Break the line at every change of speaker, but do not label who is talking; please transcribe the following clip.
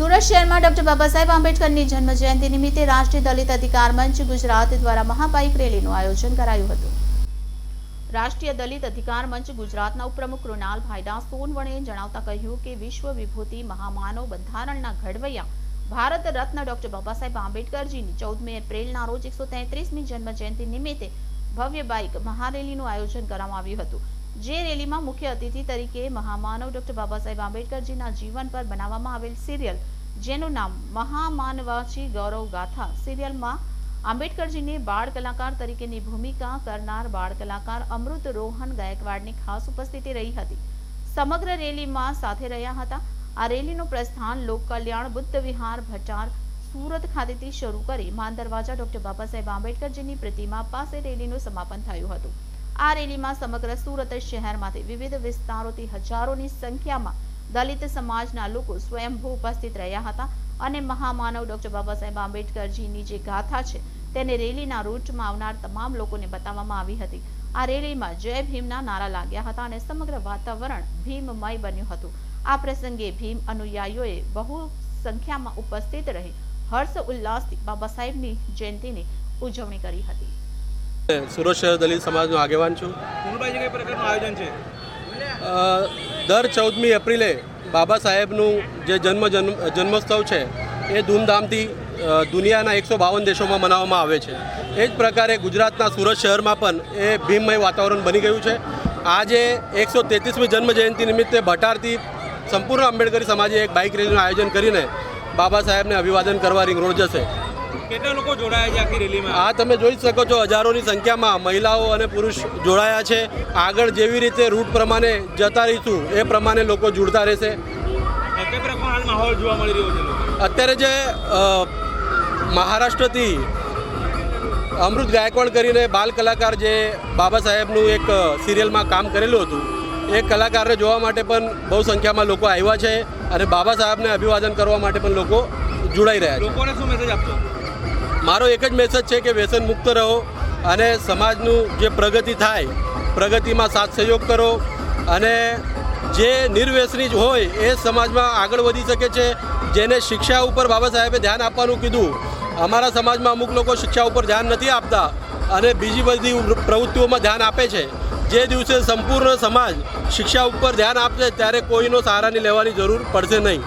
સુરત શહેરમાં ડોક્ટર બાબા સાહેબ આંબેડકરની જન્મ જયંતિ નિમિત્તે રાષ્ટ્રીય દલિત અધિકાર મંચ ગુજરાત દ્વારા મહાબાઇક રેલીનું આયોજન કરાયું હતું. રાષ્ટ્રીય દલિત અધિકાર મંચ ગુજરાતના ઉપપ્રમુખ કૃણાલભાઈ દાસ સોનવણે જણાવતા કહ્યું કે વિશ્વ વિભૂતિ મહામાનવ બંધારણના ઘડવૈયા ભારત રત્ન ડોક્ટર બાબા સાહેબ આંબેડકરજીની ચૌદમી એપ્રિલના રોજ એકસો તેત્રીસમી જન્મ જયંતિ નિમિત્તે ભવ્ય બાઇક મહારેલીનું આયોજન કરવામાં આવ્યું હતું. જે રેલીમાં મુખ્ય અતિથિ તરીકે મહામાનવ ડોક્ટર બાબા સાહેબ આંબેડકરજીના જીવન પર બનાવવામાં આવેલ સિરિયલ, જેનું નામ મહામાનવાચી ગૌરવ ગાથા સિરિયલમાં આંબેડકરજીને બાળ કલાકાર તરીકેની ભૂમિકા કરનાર બાળ કલાકાર અમૃત રોહન ગાયકવાડની ખાસ ઉપસ્થિતિ રહી હતી. સમગ્ર રેલીમાં સાથે રહ્યા હતા. આ રેલીનું પ્રસ્થાન લોક કલ્યાણ, બુદ્ધ વિહાર ભટાર સુરત ખાતેથી શરૂ કરી માન દરવાજા ડોક્ટર બાબા સાહેબ આંબેડકરજીની પ્રતિમા પાસે રેલીનું સમાપન થયું હતું. આ રેલીમાં સમગ્ર સુરત શહેરમાંથી વિવિધ વિસ્તારોથી હજારોની સંખ્યામાં દલિત સમાજના લોકો સ્વયંભૂ ઉપસ્થિત રહ્યા હતા અને મહામાનવ ડોક્ટર બાબા સાહેબ આંબેડકરજીની જે ગાથા છે તેને રેલીના રૂટમાં આવનાર તમામ લોકોને બતાવવામાં આવી હતી. આ રેલીમાં જય ભીમના નારા લાગ્યા હતા અને સમગ્ર વાતાવરણ ભીમમય બન્યું હતું. આ પ્રસંગે ભીમ અનુયાયીઓએ બહુ સંખ્યામાં ઉપસ્થિત રહી હર્ષ ઉલ્લાસથી બાબા સાહેબની જયંતિની ઉજવણી કરી હતી.
સુરત શહેર દલિત સમાજનો આગેવાન છું. દર ચૌદમી એપ્રિલે બાબા સાહેબનું જે જન્મ જન્મ જન્મોત્સવ છે એ ધૂમધામથી દુનિયાના એકસો બાવન દેશોમાં મનાવવામાં આવે છે. એ જ પ્રકારે ગુજરાતના સુરત શહેરમાં પણ એ ભીમમય વાતાવરણ બની ગયું છે. આજે એકસો તેત્રીસમી જન્મ જયંતિ નિમિત્તે ભટારથી સંપૂર્ણ આંબેડકરી સમાજે એક બાઇક રેલીનું આયોજન કરીને બાબા સાહેબને અભિવાદન કરવા રિંગ રોડ જશે.
કેટલા લોકો જોડાયા છે આખી રેલીમાં?
આ તમે જોઈ શકો છો હજારોની સંખ્યામાં મહિલાઓ અને પુરુષ જોડાયા છે. આગળ જેવી રીતે રૂટ પ્રમાણે જતા રહીશું એ પ્રમાણે લોકો જોડતા રહેશે.
માહોલ જોવા મળી રહ્યો છે
અત્યારે જે મહારાષ્ટ્રથી અમૃત ગાયકવાડ કરીને બાલ કલાકાર જે બાબા સાહેબનું એક સિરિયલમાં કામ કરેલું હતું એ કલાકારને જોવા માટે પણ બહુ સંખ્યામાં લોકો આવ્યા છે અને બાબા સાહેબને અભિવાદન કરવા માટે પણ લોકો જોડાઈ રહ્યા છે.
લોકોને શું મેસેજ આપશો?
મારો એક જ મેસેજ છે કે વ્યસન મુક્ત રહો અને સમાજનું જે પ્રગતિ થાય, પ્રગતિમાં સાથ સહયોગ કરો અને જે નિર્વ્યસની હોય એ સમાજમાં આગળ વધી શકે છે. જેને શિક્ષા ઉપર બાબા સાહેબે ધ્યાન આપવાનું કીધું, અમારા સમાજમાં અમુક લોકો શિક્ષા ઉપર ધ્યાન નથી આપતા અને બીજી બધી પ્રવૃત્તિઓમાં ધ્યાન આપે છે. જે દિવસે સંપૂર્ણ સમાજ શિક્ષા ઉપર ધ્યાન આપશે ત્યારે કોઈનો સહારાની લેવાની જરૂર પડશે નહીં.